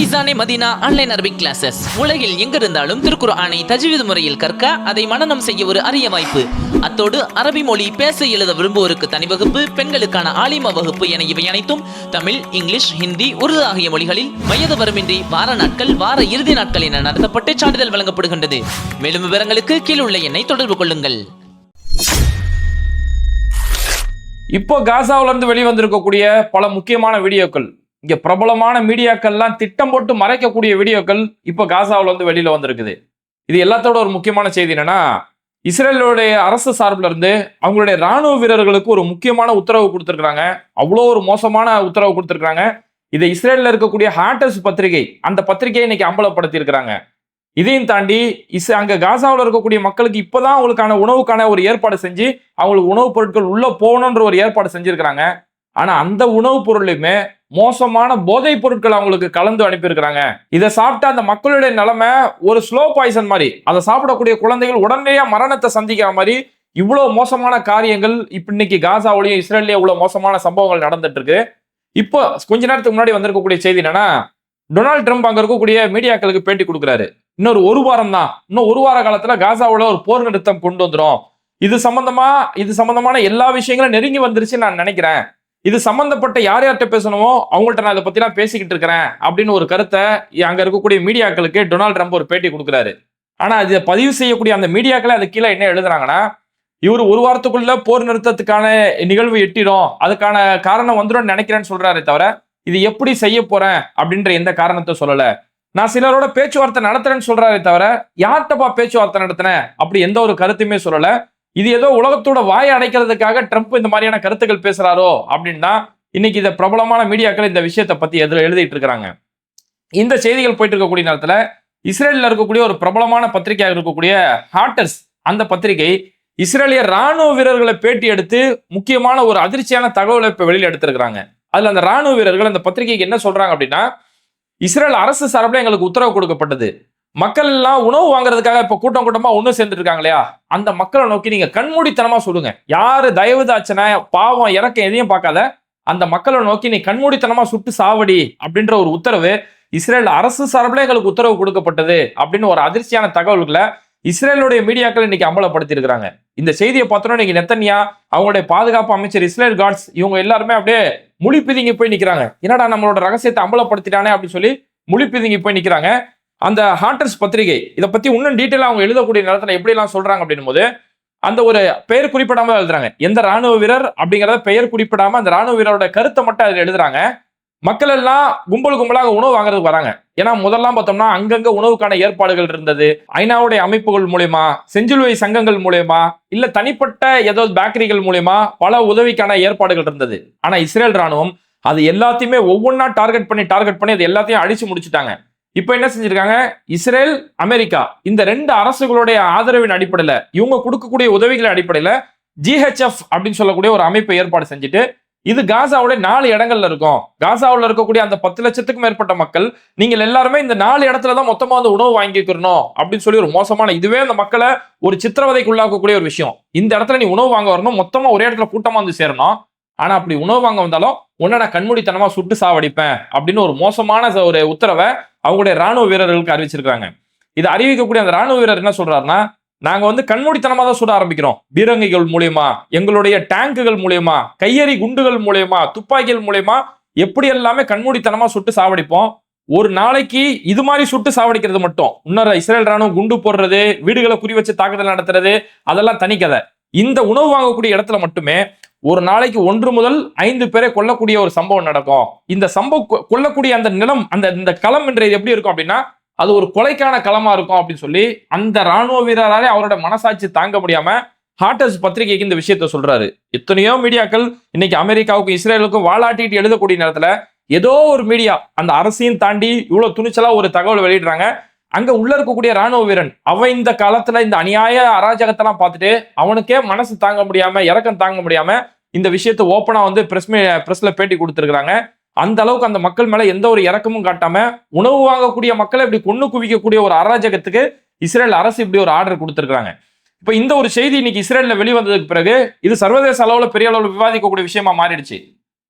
Faizane Madina online Arabic classes உலகில் எங்கிருந்தாலும் திருக்குர்ஆனை தஜ்வீத் முறையில் கற்க அதை மனநம் செய்ய ஒரு அரிய வாய்ப்பு. அத்தோடு அரபி மொழி பேச எழுத விரும்புவோருக்கு தனி வகுப்பு பெண்களுக்கான ஆலிம வகுப்பு என இவை அனைத்தும் தமிழ் இங்கிலீஷ் ஹிந்தி உருது ஆகிய மொழிகளில் வயது வரமின்றி வார நாட்கள் வார இறுதி நாட்கள் என நடத்தப்பட்டு சான்றிதழ் வழங்கப்படுகின்றது. மேலும் விவரங்களுக்கு கீழ் உள்ள எண்ணை தொடர்பு கொள்ளுங்கள். இப்போ காசாவிலிருந்து வெளிவந்திருக்கக்கூடிய பல முக்கியமான வீடியோக்கள். இங்க பிரபலமான மீடியாக்கள்லாம் திட்டம் போட்டு மறைக்கக்கூடிய வீடியோக்கள் இப்போ காசாவில் வந்து வெளியில வந்திருக்குது. இது எல்லாத்தோட ஒரு முக்கியமான செய்தி என்னன்னா இஸ்ரேலுடைய அரசு சார்பில் இருந்து அவங்களுடைய ராணுவ வீரர்களுக்கு ஒரு முக்கியமான உத்தரவு கொடுத்துருக்காங்க அவ்வளோ ஒரு மோசமான உத்தரவு கொடுத்துருக்காங்க இதை இஸ்ரேலில் இருக்கக்கூடிய ஹாட்டஸ் பத்திரிகை அந்த பத்திரிகையை இன்னைக்கு அம்பலப்படுத்தியிருக்கிறாங்க. இதையும் தாண்டி இஸ் அங்கே காசாவில் இருக்கக்கூடிய மக்களுக்கு இப்போதான் அவங்களுக்கான உணவுக்கான ஒரு ஏற்பாடு செஞ்சு அவங்களுக்கு உணவுப் பொருட்கள் உள்ளே போகணுன்ற ஒரு ஏற்பாடு செஞ்சுருக்கிறாங்க. ஆனா அந்த உணவுப் பொருளையுமே மோசமான போதைப் பொருட்கள் அவங்களுக்கு கலந்து அனுப்பியிருக்கிறாங்க. இதை சாப்பிட்ட அந்த மக்களுடைய நிலைமை ஒரு ஸ்லோ பாய்சன் மாதிரி. அதை சாப்பிடக்கூடிய குழந்தைகள் உடனடியா மரணத்தை சந்திக்கிற மாதிரி இவ்வளோ மோசமான காரியங்கள் இப்போ இன்னைக்கு காசாவிலையும் இஸ்ரேல்லையும் இவ்வளோ மோசமான சம்பவங்கள் நடந்துட்டு இருக்கு இப்போ கொஞ்ச நேரத்துக்கு முன்னாடி வந்திருக்கக்கூடிய செய்தி என்னன்னா டொனால்ட் ட்ரம்ப் அங்க இருக்கக்கூடிய மீடியாக்களுக்கு பேட்டி கொடுக்குறாரு. இன்னொரு ஒரு வாரம் தான். இன்னும் ஒரு வார காலத்துல காசாவில் ஒரு போர் நிறுத்தம் கொண்டு வந்துடும் இது சம்பந்தமா இது சம்பந்தமான எல்லா விஷயங்களும் நெருங்கி வந்துருச்சு நான் நினைக்கிறேன். இது சம்பந்தப்பட்ட யார் யார்கிட்ட பேசணுமோ அவங்கள்ட்ட நான் இதை பற்றிலாம் பேசிக்கிட்டு இருக்கிறேன் அப்படின்னு ஒரு கருத்தை அங்கே இருக்கக்கூடிய மீடியாக்களுக்கு டொனால்ட் ட்ரம்ப் ஒரு பேட்டி கொடுக்குறாரு. ஆனால் இதை பதிவு செய்யக்கூடிய அந்த மீடியாக்களை அது கீழே என்ன எழுதுறாங்கன்னா இவர் ஒரு வாரத்துக்குள்ள போர் நிறுத்தத்துக்கான நிகழ்வு எட்டிடும் அதுக்கான காரணம் வந்துடும் நினைக்கிறேன்னு சொல்கிறாரே தவிர இது எப்படி செய்ய போறேன் அப்படின்ற எந்த காரணத்தை சொல்லல. நான் சிலரோட பேச்சுவார்த்தை நடத்துறேன்னு சொல்கிறாரே தவிர யார்கிட்டப்பா பேச்சுவார்த்தை நடத்தினேன் அப்படி எந்த ஒரு கருத்துமே சொல்லலை. இது ஏதோ உலகத்தோட வாயை அடைக்கிறதுக்காக ட்ரம்ப் இந்த மாதிரியான கருத்துக்கள் பேசுறாரோ அப்படின்னா இன்னைக்கு இந்த பிரபலமான மீடியாக்கள் இந்த விஷயத்தை பத்தி எதில் எழுதிட்டு இருக்கிறாங்க. இந்த செய்திகள் போயிட்டு இருக்கக்கூடிய நேரத்துல இஸ்ரேலில் இருக்கக்கூடிய ஒரு பிரபலமான பத்திரிகையாக இருக்கக்கூடிய ஹாட்டர்ஸ் அந்த பத்திரிகை இஸ்ரேலிய ராணுவ வீரர்களை பேட்டி எடுத்து முக்கியமான ஒரு அதிர்ச்சியான தகவலை இப்ப வெளியில் எடுத்திருக்கிறாங்க. அதுல அந்த ராணுவ வீரர்கள் அந்த பத்திரிகைக்கு என்ன சொல்றாங்க அப்படின்னா இஸ்ரேல் அரசு சார்பில் எங்களுக்கு உத்தரவு கொடுக்கப்பட்டது. மக்கள் எல்லாம் உணவு வாங்குறதுக்காக இப்ப கூட்டம் கூட்டமா ஒண்ணு சேர்ந்துட்டு இருக்காங்க இல்லையா? அந்த மக்களை நோக்கி நீங்க கண்மூடித்தனமா சொல்லுங்க. யாரு தயவுதாச்சனை பாவம் இறக்கம் எதையும் பார்க்காத அந்த மக்களை நோக்கி நீ கண்மூடித்தனமா சுட்டு சாவடி அப்படின்ற ஒரு உத்தரவு இஸ்ரேல் அரசு சார்பில் எங்களுக்கு உத்தரவு கொடுக்கப்பட்டது அப்படின்னு ஒரு அதிர்ச்சியான தகவல்களை இஸ்ரேலுடைய மீடியாக்கள் இன்னைக்கு அம்பலப்படுத்தி இருக்கிறாங்க இந்த செய்தியை பார்த்தோன்னா இன்னைக்கு நெத்தனியா அவங்களுடைய பாதுகாப்பு அமைச்சர் இஸ்ரேல் காட்ஸ் இவங்க எல்லாருமே அப்படியே முழி பிதுங்கி போய் நிக்கிறாங்க. என்னடா நம்மளோட ரகசியத்தை அம்பலப்படுத்திட்டானே அப்படின்னு சொல்லி முழி பிதுங்கி போய் நிக்கிறாங்க. அந்த ஹாட்டர்ஸ் பத்திரிகை இதை பற்றி இன்னும் டீட்டெயிலாக அவங்க எழுதக்கூடிய நேரத்தில் எப்படிலாம் சொல்கிறாங்க சொல்றாங்க அப்படின்னும் போது அந்த ஒரு பெயர் குறிப்பிடாம எழுதுறாங்க. எந்த ராணுவ வீரர் அப்படிங்கிறத பெயர் குறிப்பிடாம அந்த ராணுவ வீரரோட கருத்தை மட்டும் அதில் எழுதுறாங்க. மக்கள் எல்லாம் கும்பல் கும்பலாக உணவு வாங்குறதுக்கு வராங்க. ஏன்னா முதல்லாம் பார்த்தோம்னா அங்கங்க உணவுக்கான ஏற்பாடுகள் இருந்தது. ஐநாவுடைய அமைப்புகள் மூலயமா செஞ்சிலுவை சங்கங்கள் மூலயமா இல்ல தனிப்பட்ட ஏதோ பேக்கரிகள் மூலயமா பல உதவிக்கான ஏற்பாடுகள் இருந்தது. ஆனா இஸ்ரேல் ராணுவம் அது எல்லாத்தையுமே ஒவ்வொன்றா டார்கெட் பண்ணி டார்கெட் பண்ணி அது எல்லாத்தையும் அழிச்சு முடிச்சுட்டாங்க. இப்போ என்ன செஞ்சிருக்காங்க? இஸ்ரேல் அமெரிக்கா இந்த ரெண்டு அரசுகளுடைய ஆதரவின் அடிப்படையில இவங்க கொடுக்கக்கூடிய உதவிகளின் அடிப்படையில ஜிஹெச்எஃப் அப்படின்னு சொல்லக்கூடிய ஒரு அமைப்பை ஏற்பாடு செஞ்சுட்டு இது காசாவுடைய நாலு இடங்கள்ல இருக்கும். காசாவில் இருக்கக்கூடிய அந்த பத்து லட்சத்துக்கும் மேற்பட்ட மக்கள் நீங்கள் எல்லாருமே இந்த நாலு இடத்துல தான் மொத்தமா வந்து உணவு வாங்கிக்கிறணும் அப்படின்னு சொல்லி ஒரு மோசமான இதுவே அந்த மக்களை ஒரு சித்திரவதைக்கு உள்ளாக்கக்கூடிய ஒரு விஷயம். இந்த இடத்துல நீ உணவு வாங்க வரணும் மொத்தமா ஒரே இடத்துல கூட்டமா வந்து சேரணும். ஆனா அப்படி உணவு வாங்க வந்தாலும் உன்னை நான் கண்மூடித்தனமா சுட்டு சாவடிப்பேன் அப்படின்னு ஒரு மோசமான ஒரு உத்தரவை அவங்களுடைய ராணுவ வீரர்களுக்கு அறிவிச்சிருக்காங்க இதை அறிவிக்கக்கூடிய அந்த ராணுவ வீரர் என்ன சொல்றாருன்னா நாங்க வந்து கண்மூடித்தனமா தான் சுட ஆரம்பிக்கிறோம். பீரங்கிகள் மூலியமா எங்களுடைய டேங்குகள் மூலியமா கையெறி குண்டுகள் மூலியமா துப்பாக்கிகள் மூலியமா எப்படி எல்லாமே கண்மூடித்தனமா சுட்டு சாவடிப்போம். ஒரு நாளைக்கு இது மாதிரி சுட்டு சாவடிக்கிறது மட்டும். இன்னொரு இஸ்ரேல் ராணுவம் குண்டு போடுறது வீடுகளை குறி வச்சு தாக்குதல் நடத்துறது அதெல்லாம் தனிக்கதை இந்த உணவு வாங்கக்கூடிய இடத்துல மட்டுமே ஒரு நாளைக்கு ஒன்று முதல் ஐந்து பேரை கொல்லக்கூடிய ஒரு சம்பவம் நடக்கும். இந்த சம்பவம் கொ- கொல்லக்கூடிய அந்த நிலம் அந்த இந்த களம் என்றது எப்படி இருக்கும் அப்படின்னா அது ஒரு கொலைக்கான களமா இருக்கும் அப்படின்னு சொல்லி அந்த ராணுவ வீரராலே அவரோட மனசாட்சி தாங்க முடியாம ஹாட்டர்ஸ் பத்திரிகைக்கு இந்த விஷயத்த சொல்றாரு. எத்தனையோ மீடியாக்கள் இன்னைக்கு அமெரிக்காவுக்கும் இஸ்ரேலுக்கும் வாழாட்டிட்டு எழுதக்கூடிய நேரத்துல ஏதோ ஒரு மீடியா அந்த அரசையும் தாண்டி இவ்வளவு துணிச்சலா ஒரு தகவல் வெளியிடுறாங்க. அங்க உள்ள இருக்கக்கூடிய ராணுவ வீரன் அவன் இந்த காலத்துல இந்த அநியாய அராஜகத்தெல்லாம் பார்த்துட்டு அவனுக்கே மனசு தாங்க முடியாம இறக்கம் தாங்க முடியாம இந்த விஷயத்தை ஓப்பனா வந்து பிரஸ் பிரஸ்ல பேட்டி கொடுத்துருக்காங்க அந்த அளவுக்கு அந்த மக்கள் மேல எந்த ஒரு இறக்கமும் காட்டாம உணவு வாங்கக்கூடிய மக்களை இப்படி கொண்டு குவிக்கக்கூடிய ஒரு அராஜகத்துக்கு இஸ்ரேல் அரசு இப்படி ஒரு ஆர்டர் கொடுத்துருக்காங்க இப்ப இந்த ஒரு செய்தி இன்னைக்கு இஸ்ரேல்ல வெளிவந்ததுக்கு பிறகு இது சர்வதேச அளவுல பெரிய அளவில் விவாதிக்கக்கூடிய விஷயமா மாறிடுச்சு.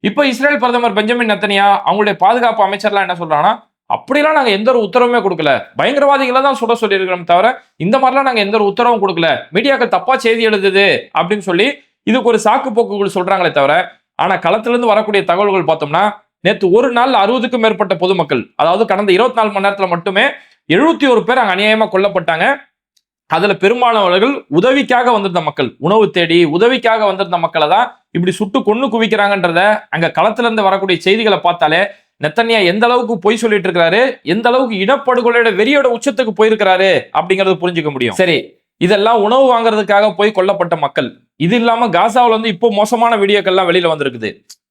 இப்போ இஸ்ரேல் பிரதமர் பெஞ்சமின் நத்தனியா அவங்களுடைய பாதுகாப்பு அமைச்சர்லாம் என்ன சொல்றாங்கன்னா அப்படிலாம் நாங்கள் எந்த ஒரு உத்தரவுமே கொடுக்கல. பயங்கரவாதிகளை தான் சுட சொல்லியிருக்கிறோம் தவிர இந்த மாதிரிலாம் நாங்கள் எந்த ஒரு உத்தரவும் கொடுக்கல. மீடியாக்கள் தப்பாக செய்தி எழுதுது அப்படின்னு சொல்லி இதுக்கு ஒரு சாக்கு போக்குகள் சொல்கிறாங்களே தவிர ஆனால் களத்திலேருந்து வரக்கூடிய தகவல்கள் பார்த்தோம்னா நேற்று ஒரு நாள் அறுபதுக்கும் மேற்பட்ட பொதுமக்கள் அதாவது கடந்த இருபத்தி நாலு மணி நேரத்தில் மட்டுமே எழுபத்தி ஒரு பேர் அங்கே அநியாயமாக கொல்லப்பட்டாங்க. அதில் பெரும்பாலானவர்கள் உதவிக்காக வந்திருந்த மக்கள் உணவு தேடி உதவிக்காக வந்திருந்த மக்களை தான் இப்படி சுட்டு கொண்டு குவிக்கிறாங்கன்றத அங்கே களத்திலேருந்து வரக்கூடிய செய்திகளை பார்த்தாலே நெத்தனியா எந்த அளவுக்கு பொய் சொல்லிட்டு இருக்கிறாரு எந்த அளவுக்கு இனப்படுகொலையோட வெறியோட உச்சத்துக்கு போயிருக்கிறாரு? அப்படிங்கறது புரிஞ்சுக்க முடியும். சரி இதெல்லாம் உணவு வாங்குறதுக்காக போய் கொல்லப்பட்ட மக்கள். இது இல்லாம காசாவில் வந்து இப்போ மோசமான வீடியோக்கள்லாம் வெளியில வந்திருக்குது.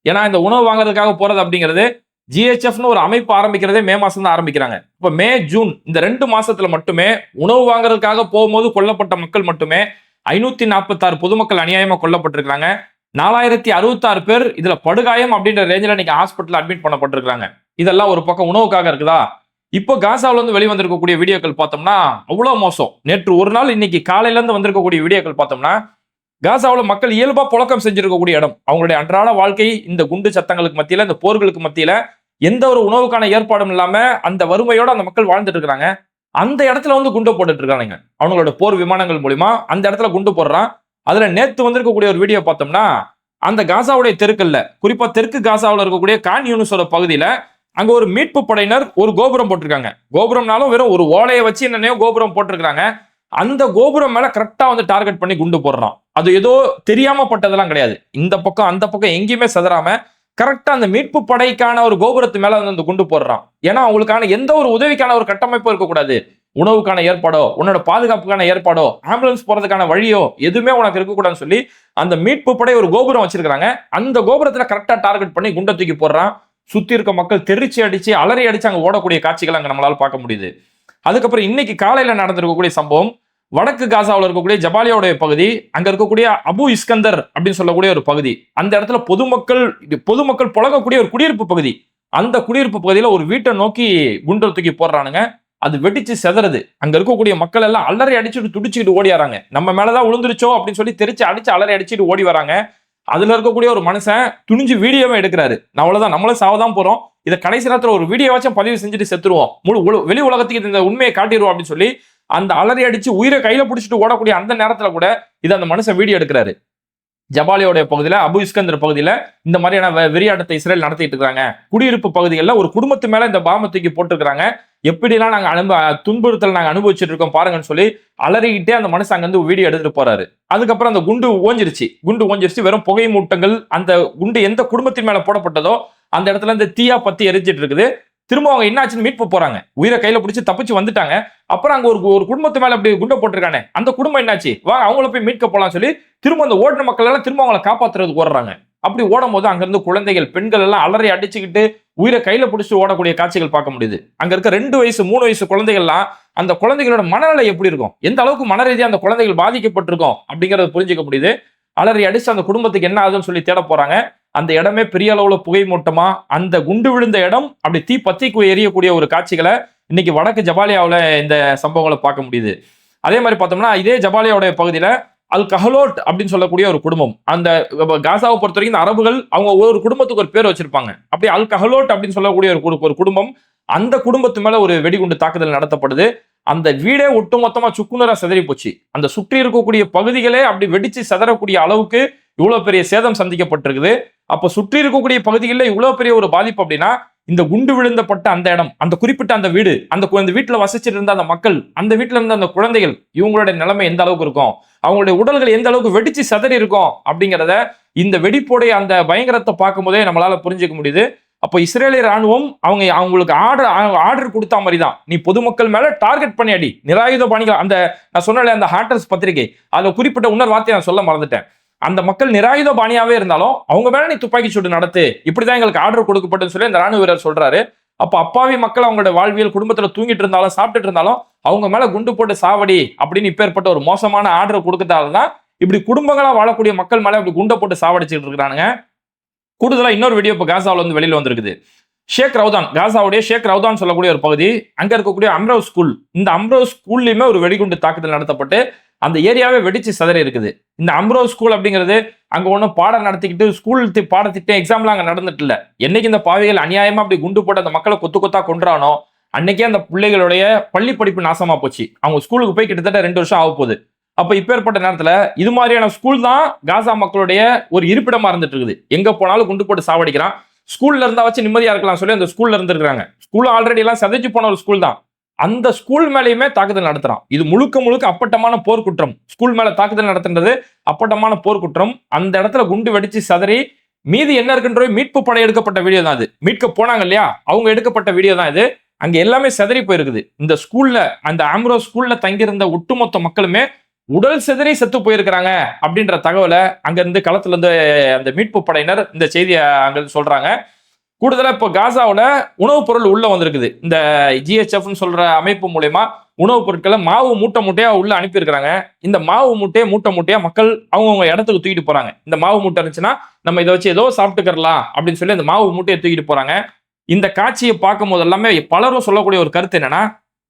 ஏன்னா இந்த உணவு வாங்குறதுக்காக போறது அப்படிங்கிறது ஜிஹெச்எஃப்னு ஒரு அமைப்பு ஆரம்பிக்கிறதே மே மாசம் தான் ஆரம்பிக்கிறாங்க. இப்போ மே ஜூன் இந்த ரெண்டு மாசத்துல மட்டுமே உணவு வாங்குறதுக்காக போகும்போது கொல்லப்பட்ட மக்கள் மட்டுமே ஐநூத்தி நாற்பத்தாறு பொதுமக்கள் அநியாயமா கொல்லப்பட்டிருக்காங்க நாலாயிரத்தி அறுபத்தாறு பேர் இதுல படுகாயம் அப்படின்ற ரேஞ்சில் இன்னைக்கு ஹாஸ்பிட்டல் அட்மிட் பண்ணப்பட்டிருக்காங்க இதெல்லாம் ஒரு பக்கம் உணவுக்காக இருக்குதா? இப்போ காசாவில் வந்து வெளிவந்திருக்கக்கூடிய வீடியோக்கள் பார்த்தோம்னா அவ்வளோ மோசம். நேற்று ஒரு நாள் இன்னைக்கு காலையிலேருந்து வந்திருக்கக்கூடிய வீடியோக்கள் பார்த்தோம்னா காசாவில் மக்கள் இயல்பாக புழக்கம் செஞ்சிருக்கக்கூடிய இடம். அவங்களுடைய அன்றாட வாழ்க்கை இந்த குண்டு சத்தங்களுக்கு மத்தியில் இந்த போர்களுக்கு மத்தியில் எந்த ஒரு உணவுக்கான ஏற்பாடும் இல்லாமல் அந்த வறுமையோடு அந்த மக்கள் வாழ்ந்துட்டு இருக்கிறாங்க. அந்த இடத்துல வந்து குண்டு போட்டுட்டு இருக்கானுங்க. அவங்களோட போர் விமானங்கள் மூலிமா அந்த இடத்துல குண்டு போடுறான். அதுல நேத்து வந்திருக்கக்கூடிய ஒரு வீடியோ பார்த்தோம்னா அந்த காசாவுடைய தெருக்கல்ல குறிப்பா தெற்கு காசாவில் இருக்கக்கூடிய கான் யூனிஸோட பகுதியில அங்க ஒரு மீட்பு படையினர் ஒரு கோபுரம் போட்டிருக்காங்க. கோபுரம்னாலும் வெறும் ஒரு ஓலையை வச்சு என்னென்னையோ கோபுரம் போட்டிருக்காங்க அந்த கோபுரம் மேல கரெக்டா வந்து டார்கெட் பண்ணி குண்டு போடுறான். அது ஏதோ தெரியாம பட்டதெல்லாம் கிடையாது. இந்த பக்கம் அந்த பக்கம் எங்கேயுமே செதறாம கரெக்டா அந்த மீட்பு படைக்கான ஒரு கோபுரத்து மேல வந்து அந்த குண்டு போடுறான். ஏன்னா அவங்களுக்கான எந்த ஒரு உதவிக்கான ஒரு கட்டமைப்பும் இருக்கக்கூடாது. உணவுக்கான ஏற்பாடோ உன்னோட பாதுகாப்புக்கான ஏற்பாடோ ஆம்புலன்ஸ் போறதுக்கான வழியோ எதுவுமே உனக்கு இருக்கக்கூடாதுன்னு சொல்லி அந்த மீட்பு படை ஒரு கோபுரம் வச்சிருக்காங்க அந்த கோபுரத்துல கரெக்டா டார்கெட் பண்ணி குண்டை தூக்கி போடுறான். சுத்தி இருக்க மக்கள் தெரிச்சு அடிச்சு அலறி அடிச்சு அங்க ஓடக்கூடிய காட்சிகள் அங்க நம்மளால பார்க்க முடியுது. அதுக்கப்புறம் இன்னைக்கு காலையில நடந்திருக்கக்கூடிய சம்பவம் வடக்கு காசாவில் இருக்கக்கூடிய ஜபாலியாவுடைய பகுதி அங்க இருக்கக்கூடிய அபு இஸ்கந்தர் அப்படின்னு சொல்லக்கூடிய ஒரு பகுதி. அந்த இடத்துல பொதுமக்கள் பொதுமக்கள் புழங்கக்கூடிய ஒரு குடியிருப்பு பகுதி. அந்த குடியிருப்பு பகுதியில ஒரு வீட்டை நோக்கி குண்டை தூக்கி போடுறானுங்க. அது வெடிச்சு செதறது. அங்க இருக்கக்கூடிய மக்கள் எல்லாம் அலறி அடிச்சுட்டு துடிச்சுக்கிட்டு ஓடியாராங்க நம்ம மேலதான் விழுந்துருச்சோ அப்படின்னு சொல்லி தெரிச்சு அடிச்சு அலறி அடிச்சுட்டு ஓடி வராங்க. அதுல இருக்கக்கூடிய ஒரு மனுஷன் துணிஞ்சு வீடியோவே எடுக்கிறாரு. நான் அவ்வளவுதான் நம்மளும் சாவதான் போறோம். இதை கடைசி நேரத்துல ஒரு வீடியோவாச்சும் பதிவு செஞ்சுட்டு செத்துருவோம். முழு உல- வெளி உலகத்துக்கு இந்த உண்மையை காட்டிடுவோம் அப்படின்னு சொல்லி அந்த அலறி அடிச்சு உயிரை கையில பிடிச்சிட்டு ஓடக்கூடிய அந்த நேரத்துல கூட இதை அந்த மனுஷன் வீடியோ எடுக்கிறாரு. ஜபாலியோடைய பகுதியில் அபு இஸ்கந்தர் பகுதியில் இந்த மாதிரியான வெ- வெறியாட்டத்தை இஸ்ரேல் நடத்திட்டு இருக்காங்க. குடியிருப்பு பகுதிகளில் ஒரு குடும்பத்து மேல இந்த பாம்பை தூக்கி போட்டிருக்கிறாங்க. எப்படிலாம் நாங்கள் அனுப துன்புறுத்தல் நாங்கள் அனுபவிச்சுட்டு இருக்கோம் பாருங்கன்னு சொல்லி அலறிக்கிட்டே அந்த மனுஷன் அங்க வந்து வீடியோ எடுத்துட்டு போறாரு. அதுக்கப்புறம் அந்த குண்டு ஓஞ்சிருச்சு. குண்டு ஓஞ்சிருச்சு. வெறும் புகை மூட்டங்கள் அந்த குண்டு எந்த குடும்பத்தின் மேல போடப்பட்டதோ அந்த இடத்துல இந்த தீயா பத்தி எரிஞ்சிட்டு இருக்குது. திரும்ப அவங்க என்னாச்சுன்னு மீட்பு போறாங்க. உயிரை கையில பிடிச்சி தப்பிச்சு வந்துட்டாங்க. அப்புறம் அங்க ஒரு ஒரு குடும்பத்து மேல அப்படி குண்டை போட்டிருக்கானே அந்த குடும்பம் என்னாச்சு? வாங்க அவங்கள போய் மீட்க போலாம் சொல்லி திரும்ப அந்த ஓடின மக்கள் எல்லாம் திரும்ப அவங்களை காப்பாத்துறதுக்கு ஓடுறாங்க. அப்படி ஓடும் போது அங்கிருந்து குழந்தைகள் பெண்கள் எல்லாம் அலறி அடிச்சுக்கிட்டு உயிரை கையில பிடிச்சி ஓடக்கூடிய காட்சிகள் பார்க்க முடியுது. அங்க இருக்க ரெண்டு வயசு மூணு வயசு குழந்தைகள்லாம் அந்த குழந்தைகளோட மனநிலை எப்படி இருக்கும்? எந்த அளவுக்கு மன ரீதியாக அந்த குழந்தைகள் பாதிக்கப்பட்டிருக்கும்? அப்படிங்கறத புரிஞ்சுக்க முடியுது. அலறி அடிச்சு அந்த குடும்பத்துக்கு என்ன ஆகுதுன்னு சொல்லி தேட போறாங்க. அந்த இடமே பெரிய அளவில் புகை மூட்டமா அந்த குண்டு விழுந்த இடம் அப்படி தீ பத்திக்கு எரியக்கூடிய ஒரு காட்சிகளை இன்னைக்கு வடக்கு ஜபாலியாவில் இந்த சம்பவங்களை பார்க்க முடியுது. அதே மாதிரி பார்த்தோம்னா இதே ஜபாலியாவுடைய பகுதியில் அல் கஹலோட் அப்படின்னு சொல்லக்கூடிய ஒரு குடும்பம். அந்த காசாவை பொறுத்த வரைக்கும் இந்த அரபுகள் அவங்க ஒரு குடும்பத்துக்கு ஒரு பேர் வச்சிருப்பாங்க. அப்படி அல் கஹலோட் அப்படின்னு சொல்லக்கூடிய ஒரு ஒரு குடும்பம் அந்த குடும்பத்து மேல ஒரு வெடிகுண்டு தாக்குதல் நடத்தப்படுது. அந்த வீடே ஒட்டுமொத்தமா சுக்குநரா சிதறி போச்சு அந்த சுற்றி இருக்கக்கூடிய பகுதிகளே அப்படி வெடிச்சு சிதறக்கூடிய அளவுக்கு இவ்வளோ பெரிய சேதம் சந்திக்கப்பட்டிருக்குது. அப்போ சுற்றி இருக்கக்கூடிய பகுதிகளில் இவ்வளோ பெரிய ஒரு பாதிப்பு அப்படின்னா இந்த குண்டு விழுந்தப்பட்ட அந்த இடம் அந்த குறிப்பிட்ட அந்த வீடு அந்த கு- அந்த வீட்டில் வசிச்சிட்டு இருந்த அந்த மக்கள் அந்த வீட்டில் இருந்த அந்த குழந்தைகள் இவங்களுடைய நிலைமை எந்த அளவுக்கு இருக்கும்? அவங்களுடைய உடல்கள் எந்த அளவுக்கு வெடிச்சு சதறி இருக்கும்? அப்படிங்கிறத இந்த வெடிப்போடைய அந்த பயங்கரத்தை பார்க்கும் போதே நம்மளால புரிஞ்சுக்க முடியுது. அப்போ இஸ்ரேலிய ராணுவம் அவங்க அவங்களுக்கு ஆர்டர் ஆர்டர் கொடுத்த மாதிரி தான் நீ பொதுமக்கள் மேல டார்கெட் பண்ணி அடி நிராயுத பாணிகள் அந்த நான் சொன்னல அந்த ஹாட்டர்ஸ் பத்திரிகை. அதில் குறிப்பிட்ட இன்னொரு வார்த்தையை நான் சொல்ல மறந்துட்டேன். அந்த மக்கள் நிராயுத பாணியாவே இருந்தாலும் அவங்க மேல நீ துப்பாக்கி சூடு நடத்து இப்படிதான் எங்களுக்கு ஆர்டர் கொடுக்கப்பட்டுன்னு சொல்லி அந்த ராணுவ வீரர் சொல்றாரு. அப்ப அப்பாவி மக்கள் அவங்களோட வாழ்வியல் குடும்பத்துல தூங்கிட்டு இருந்தாலும் சாப்பிட்டுட்டு இருந்தாலும் அவங்க மேல குண்டு போட்டு சாவடி அப்படின்னு இப்பேற்பட்ட ஒரு மோசமான ஆர்டர் கொடுக்கறதால தான் இப்படி குடும்பங்களா வாழக்கூடிய மக்கள் மேல இப்படி குண்டை போட்டு சாவடிச்சுட்டு இருக்கிறானுங்க. கூடுதலா இன்னொரு வீடியோ இப்போ காசாவில் வந்து வெளியில வந்திருக்குது. ஷேக் ரவுதான் காசாவுடைய ஷேக் ரவுதான் சொல்லக்கூடிய ஒரு பகுதி. அங்க இருக்கக்கூடிய அம்ரவ் ஸ்கூல். இந்த அம்ரவ் ஸ்கூல்லையுமே ஒரு வெடிகுண்டு தாக்குதல் நடத்தப்பட்டு அந்த ஏரியாவே வெடிச்சு சிதறி இருக்குது. இந்த அம்ரோ ஸ்கூல் அப்படிங்கிறது அங்கே ஒன்றும் பாடம் நடத்திக்கிட்டு ஸ்கூல் பாடத்திட்டம் எக்ஸாம்லாம் அங்கே நடந்துட்டு இல்லை. என்னைக்கு இந்த பாவிகள் அநியாயமா அப்படி குண்டு போட்டு அந்த மக்களை கொத்து கொத்தா கொன்றானோ அன்னைக்கே அந்த பிள்ளைகளுடைய பள்ளி படிப்பு நாசமா போச்சு. அவங்க ஸ்கூலுக்கு போய் கிட்டத்தட்ட ரெண்டு வருஷம் ஆக போகுது. அப்ப இப்பேற்பட்ட நேரத்தில் இது மாதிரியான ஸ்கூல் தான் காசா மக்களுடைய ஒரு இருப்பிடமாக இருந்துட்டு இருக்குது. எங்கே போனாலும் குண்டு போட்டு சாவடிக்கிறான். ஸ்கூல்ல இருந்தா வச்சு நிம்மதியா இருக்கலாம் சொல்லி அந்த ஸ்கூல்ல இருந்திருக்காங்க ஸ்கூல் ஆல்ரெடி எல்லாம் சதைச்சு போன ஒரு ஸ்கூல் தான். அந்த ஸ்கூல் மேலேயுமே தாக்குதல் நடத்துறான். இது முழுக்க முழுக்க அப்பட்டமான போர்க்குற்றம் ஸ்கூல் மேல தாக்குதல் நடத்துன்றது அப்பட்டமான போர்க்குற்றம் அந்த இடத்துல குண்டு வெடிச்சு சதறி மீதி என்ன இருக்குன்ற மீட்பு படை எடுக்கப்பட்ட வீடியோ தான் அது. மீட்க போனாங்க இல்லையா? அவங்க எடுக்கப்பட்ட வீடியோ தான் இது. அங்க எல்லாமே செதறி போயிருக்குது. இந்த ஸ்கூல்ல அந்த ஆம்ரோ ஸ்கூல்ல தங்கியிருந்த ஒட்டுமொத்த மக்களுமே உடல் செதறி செத்து போயிருக்கிறாங்க அப்படின்ற தகவலை அங்கிருந்து களத்துல இருந்து அந்த மீட்பு படையினர் இந்த செய்தியை அங்கிருந்து சொல்றாங்க. கூடுதலாக இப்போ காசாவில் உணவுப் பொருள் உள்ளே வந்திருக்குது. இந்த ஜிஹெச்எஃப்னு சொல்கிற அமைப்பு மூலயமா உணவுப் பொருட்களை மாவு மூட்டை மூட்டையாக உள்ள அனுப்பியிருக்கிறாங்க. இந்த மாவு மூட்டையை மூட்டை மூட்டையாக மக்கள் அவங்கவுங்க இடத்துக்கு தூக்கிட்டு போகிறாங்க இந்த மாவு மூட்டை இருந்துச்சுன்னா நம்ம இதை வச்சு ஏதோ சாப்பிட்டுக்கரலாம் அப்படின்னு சொல்லி அந்த மாவு மூட்டையை தூக்கிட்டு போகிறாங்க இந்த காட்சியை பார்க்கும் போது எல்லாமே பலரும் சொல்லக்கூடிய ஒரு கருத்து என்னன்னா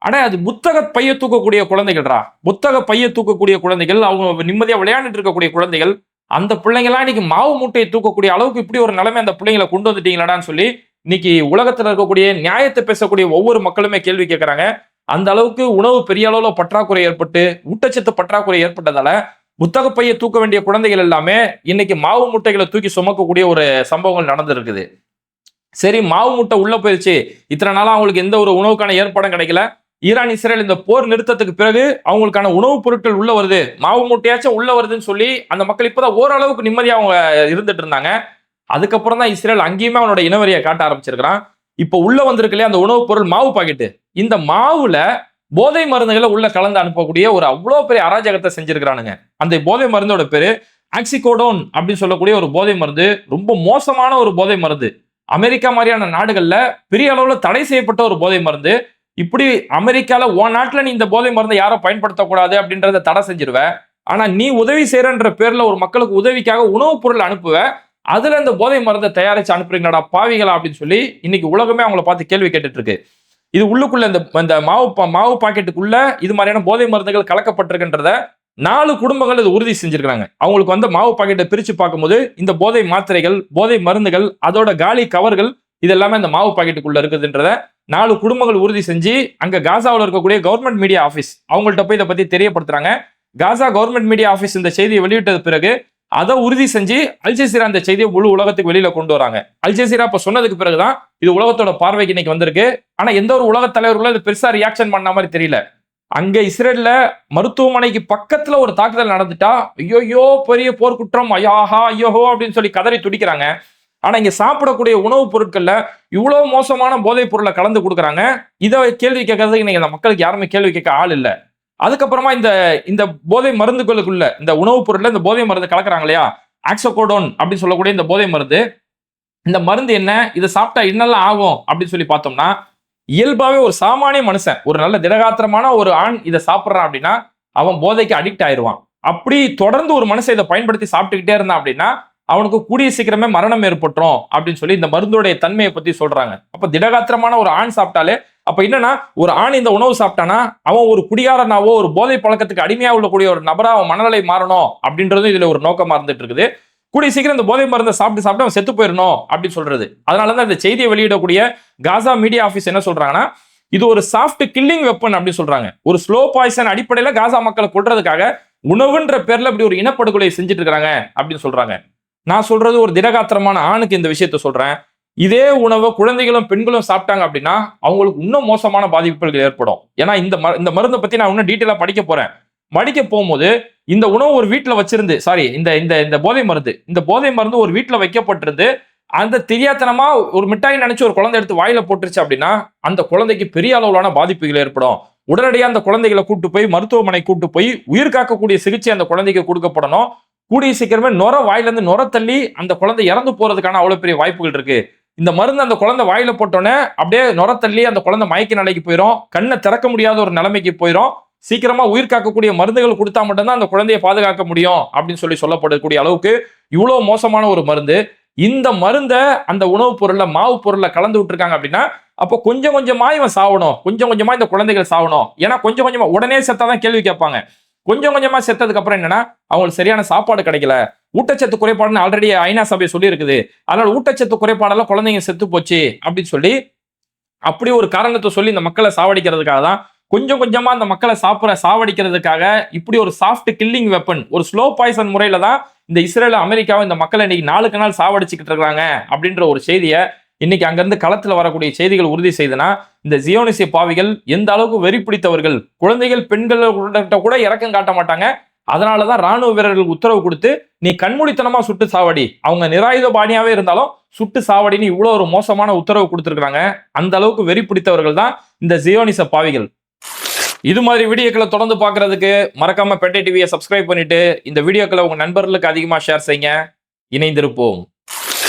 அட அது புத்தக பைய தூக்கக்கூடிய குழந்தைகள்ரா புத்தக பைய தூக்கக்கூடிய குழந்தைகள் அவங்க நிம்மதியாக விளையாண்டுட்டு இருக்கக்கூடிய குழந்தைகள் அந்த பிள்ளைங்களாம் இன்னைக்கு மாவு மூட்டையை தூக்கக்கூடிய அளவுக்கு இப்படி ஒரு நிலைமை அந்த பிள்ளைங்களை கொண்டு வந்துட்டீங்களாடான்னு சொல்லி இன்னைக்கு உலகத்தில் இருக்கக்கூடிய நியாயத்தை பேசக்கூடிய ஒவ்வொரு மக்களுமே கேள்வி கேட்கறாங்க. அந்த அளவுக்கு உணவு பெரிய அளவில் பற்றாக்குறை ஏற்பட்டு ஊட்டச்சத்து பற்றாக்குறை ஏற்பட்டதால புத்தக பையை தூக்க வேண்டிய குழந்தைகள் எல்லாமே இன்னைக்கு மாவு மூட்டைகளை தூக்கி சுமக்கக்கூடிய ஒரு சம்பவங்கள் நடந்திருக்குது. சரி மாவு மூட்டை உள்ள போயிருச்சு. இத்தனை நாளா அவங்களுக்கு எந்த ஒரு உணவுக்கான ஏற்பாடும் கிடைக்கல. ஈரான் இஸ்ரேல் இந்த போர் நிறுத்தத்துக்கு பிறகு அவங்களுக்கான உணவுப் பொருட்கள் உள்ள வருது. மாவு மூட்டையாச்சும் உள்ள வருதுன்னு சொல்லி அந்த மக்கள் இப்போதான் ஓரளவுக்கு நிம்மதியாக அவங்க இருந்துட்டு இருந்தாங்க. அதுக்கப்புறம் தான் இஸ்ரேல் அங்கேயுமே அவனோட இனவரியை காட்ட ஆரம்பிச்சிருக்கிறான். இப்போ உள்ள வந்திருக்கு இல்லையா அந்த உணவுப் பொருள் மாவு பாக்கெட்டு. இந்த மாவுல போதை மருந்துகளை உள்ள கலந்து அனுப்பக்கூடிய ஒரு அவ்வளோ பெரிய அராஜகத்தை செஞ்சிருக்கிறானுங்க. அந்த போதை மருந்தோட பேரு ஆக்சிகோடோன் அப்படின்னு சொல்லக்கூடிய ஒரு போதை மருந்து ரொம்ப மோசமான ஒரு போதை மருந்து. அமெரிக்கா மாதிரியான நாடுகளில் பெரிய அளவில் தடை செய்யப்பட்ட ஒரு போதை மருந்து. இப்படி அமெரிக்காவில் உன் நாட்டில் நீ இந்த போதை மருந்தை யாரும் பயன்படுத்தக்கூடாது அப்படின்றத தடை செஞ்சிருவேன் ஆனால் நீ உதவி செய்கிறன்ற பேரில் ஒரு மக்களுக்கு உதவிக்காக உணவுப் பொருள் அனுப்புவ. அதில் இந்த போதை மருந்தை தயாரித்து அனுப்புறீங்களாடா பாவிகளா அப்படின்னு சொல்லி இன்னைக்கு உலகமே அவங்கள பார்த்து கேள்வி கேட்டுட்டு இருக்கு இது உள்ளுக்குள்ள இந்த இந்த மாவு பா- மாவு பாக்கெட்டுக்குள்ள இது மாதிரியான போதை மருந்துகள் கலக்கப்பட்டிருக்கின்றத நாலு குடும்பங்கள் இது உறுதி செஞ்சிருக்கிறாங்க. அவங்களுக்கு வந்து மாவு பாக்கெட்டை பிரித்து பார்க்கும்போது இந்த போதை மாத்திரைகள் போதை மருந்துகள் அதோட காலி கவர்கள் இது எல்லாமே இந்த மாவு பாக்கெட்டுக்குள்ள இருக்குதுன்றத நாலு குடும்பங்கள் உறுதி செஞ்சு அங்க காசாவில் இருக்கக்கூடிய கவர்மெண்ட் மீடியா ஆஃபீஸ் அவங்கள்ட்ட போய் இதை பத்தி தெரியப்படுத்துறாங்க. காசா கவர்மெண்ட் மீடியா ஆஃபீஸ் இந்த செய்தியை வெளியிட்டது பிறகு அதை உறுதி செஞ்சு அல்ஜசீரா அந்த செய்தியை முழு உலகத்துக்கு வெளியில கொண்டு வராங்க. அல்ஜசீரா இப்ப சொன்னதுக்கு பிறகுதான் இது உலகத்தோட பார்வைக்கு இன்னைக்கு வந்திருக்கு. ஆனா எந்த ஒரு உலக தலைவர்களும் இது பெருசா ரியாக்ஷன் பண்ண மாதிரி தெரியல. அங்க இஸ்ரேல்ல மருத்துவமனைக்கு பக்கத்துல ஒரு தாக்குதல் நடந்துட்டா ஐயோயோ பெரிய போர்க்குற்றம் ஐயாஹா ஐயோஹோ அப்படின்னு சொல்லி கதறி துடிக்கிறாங்க. ஆனா இங்க சாப்பிடக்கூடிய உணவுப் பொருட்கள்ல இவ்வளவு மோசமான போதைப் பொருளை கலந்து கொடுக்குறாங்க. இதை கேள்வி கேட்கறதுக்கு இன்னைக்கு அந்த மக்களுக்கு யாருமே கேள்வி கேட்க ஆள் இல்ல. அதுக்கப்புறமா இந்த இந்த போதை மருந்துகளுக்குள்ள இந்த உணவுப் பொருள்ல இந்த போதை மருந்து கலக்குறாங்க இல்லையா? ஆக்சோகோடோன் அப்படின்னு சொல்லக்கூடிய இந்த போதை மருந்து. இந்த மருந்து என்ன? இதை சாப்பிட்டா என்னெல்லாம் ஆகும் அப்படின்னு சொல்லி பார்த்தோம்னா இயல்பாவே ஒரு சாமானிய மனுஷன் ஒரு நல்ல திடகாத்திரமான ஒரு ஆண் இதை சாப்பிட்றான் அப்படின்னா அவன் போதைக்கு அடிக்ட் ஆயிடுவான். அப்படி தொடர்ந்து ஒரு மனுஷன் இதை பயன்படுத்தி சாப்பிட்டுக்கிட்டே இருந்தான் அப்படின்னா அவனுக்கு கூடிய சீக்கிரமே மரணம் ஏற்பட்டுரும் அப்படின்னு சொல்லி இந்த மருந்துடைய தன்மையை பத்தி சொல்றாங்க. அப்ப திடகாத்திரமான ஒரு ஆண் சாப்பிட்டாலே அப்ப என்னன்னா ஒரு ஆண் இந்த உணவு சாப்பிட்டானா அவன் ஒரு குடியாரனாவோ ஒரு போதை பழக்கத்துக்கு அடிமையா உள்ளக்கூடிய ஒரு நபரா அவன் மனநிலை மாறணும் அப்படின்றதும் இதுல ஒரு நோக்கமா இருந்துட்டு இருக்குது. கூடிய சீக்கிரம் இந்த போதை மருந்தை சாப்பிட்டு சாப்பிட்டு அவன் செத்து போயிடணும் அப்படின்னு சொல்றது. அதனால தான் இந்த செய்தியை வெளியிடக்கூடிய காசா மீடியா ஆஃபீஸ் என்ன சொல்றாங்கன்னா இது ஒரு சாஃப்ட் கில்லிங் வெப்பன் அப்படின்னு சொல்றாங்க. ஒரு ஸ்லோ பாய்சன் அடிப்படையில காசா மக்களை கொள்றதுக்காக உணவுன்ற பேர்ல இப்படி ஒரு இனப்படுகொலை செஞ்சுட்டு இருக்காங்க அப்படின்னு சொல்றாங்க. நான் சொல்றது ஒரு திடகாத்திரமான ஆணுக்கு இந்த விஷயத்த சொல்றேன். இதே உணவை குழந்தைகளும் பெண்களும் சாப்பிட்டாங்க அப்படின்னா அவங்களுக்கு இன்னும் மோசமான பாதிப்புகள் ஏற்படும். ஏன்னா இந்த இந்த மருந்தை பத்தி நான் இன்னும் டீட்டெயிலா படிக்க போறேன். படிக்க போகும்போது இந்த உணவு ஒரு வீட்டில் வச்சிருந்து சாரி இந்த இந்த இந்த போதை மருந்து இந்த போதை மருந்து ஒரு வீட்டில் வைக்கப்பட்டிருந்து அந்த தெரியாத்தனமா ஒரு மிட்டாய் நினைச்சு ஒரு குழந்தை எடுத்து வாயில போட்டுருச்சு அப்படின்னா அந்த குழந்தைக்கு பெரிய அளவிலான பாதிப்புகள் ஏற்படும். உடனடியாக அந்த குழந்தைகளை கூட்டு போய் மருத்துவமனை கூட்டு போய் உயிர் காக்கக்கூடிய சிகிச்சை அந்த குழந்தைக்கு கொடுக்கப்படணும். கூடிய சீக்கிரமே நுர வாயிலிருந்து நுர தள்ளி அந்த குழந்தை இறந்து போறதுக்கான அவ்வளோ பெரிய வாய்ப்புகள் இருக்கு. இந்த மருந்து அந்த குழந்தை வாயில போட்டோன்னே அப்படியே நுர தள்ளி அந்த குழந்தை மயக்க நிலைக்கு போயிடும் கண்ணை திறக்க முடியாத ஒரு நிலைமைக்கு போயிடும் சீக்கிரமா உயிர் காக்கக்கூடிய மருந்துகள் கொடுத்தா மட்டும்தான் அந்த குழந்தையை பாதுகாக்க முடியும் அப்படின்னு சொல்லி சொல்லப்படக்கூடிய அளவுக்கு இவ்வளோ மோசமான ஒரு மருந்து. இந்த மருந்தை அந்த உணவுப் பொருள்ல மாவு பொருள்ல கலந்து விட்டுருக்காங்க அப்படின்னா அப்போ கொஞ்சம் கொஞ்சமா இவன் சாவணும். கொஞ்சம் கொஞ்சமா இந்த குழந்தைகள் சாவணும். ஏன்னா கொஞ்சம் கொஞ்சமா உடனே செத்தாதான் கேள்வி கேட்பாங்க. கொஞ்சம் கொஞ்சமா செத்ததுக்கு அப்புறம் என்னன்னா அவங்களுக்கு சரியான சாப்பாடு கிடைக்கல. ஊட்டச்சத்து குறைபாடுன்னு ஆல்ரெடி ஐநா சபை சொல்லியிருக்குது. அதனால ஊட்டச்சத்து குறைபாடெல்லாம் குழந்தைங்க செத்து போச்சு அப்படின்னு சொல்லி அப்படி ஒரு காரணத்தை சொல்லி இந்த மக்களை சாவடிக்கிறதுக்காக தான் கொஞ்சம் கொஞ்சமா அந்த மக்களை சாப்பிட சாவடிக்கிறதுக்காக இப்படி ஒரு சாஃப்ட் கில்லிங் வெப்பன் ஒரு ஸ்லோ பாய்சன் முறையில தான் இந்த இஸ்ரேல் அமெரிக்காவும் இந்த மக்களை இன்னைக்கு நாளுக்கு நாள் சாவடிச்சுக்கிட்டு இருக்காங்க அப்படின்ற ஒரு செய்தியை இன்னைக்கு அங்கிருந்து களத்தில் வரக்கூடிய செய்திகள் உறுதி செய்தனா இந்த ஜியோனிசிய பாவிகள் எந்த அளவுக்கு வெறி பிடித்தவர்கள்? குழந்தைகள் பெண்கள் கூட இறக்கம் காட்ட மாட்டாங்க. அதனாலதான் ராணுவ வீரர்களுக்கு உத்தரவு கொடுத்து நீ கண்மூடித்தனமா சுட்டு சாவடி. அவங்க நிராயுத பாணியாவே இருந்தாலும் சுட்டு சாவடின்னு இவ்வளோ ஒரு மோசமான உத்தரவு கொடுத்துருக்குறாங்க. அந்த அளவுக்கு வெறி பிடித்தவர்கள் தான் இந்த ஜியோனிச பாவிகள். இது மாதிரி வீடியோக்களை தொடர்ந்து பார்க்கறதுக்கு மறக்காம பெட்டை டிவியை சப்ஸ்கிரைப் பண்ணிட்டு இந்த வீடியோக்களை உங்க நண்பர்களுக்கு அதிகமாக ஷேர் செய்யுங்க. இணைந்திருப்போம்.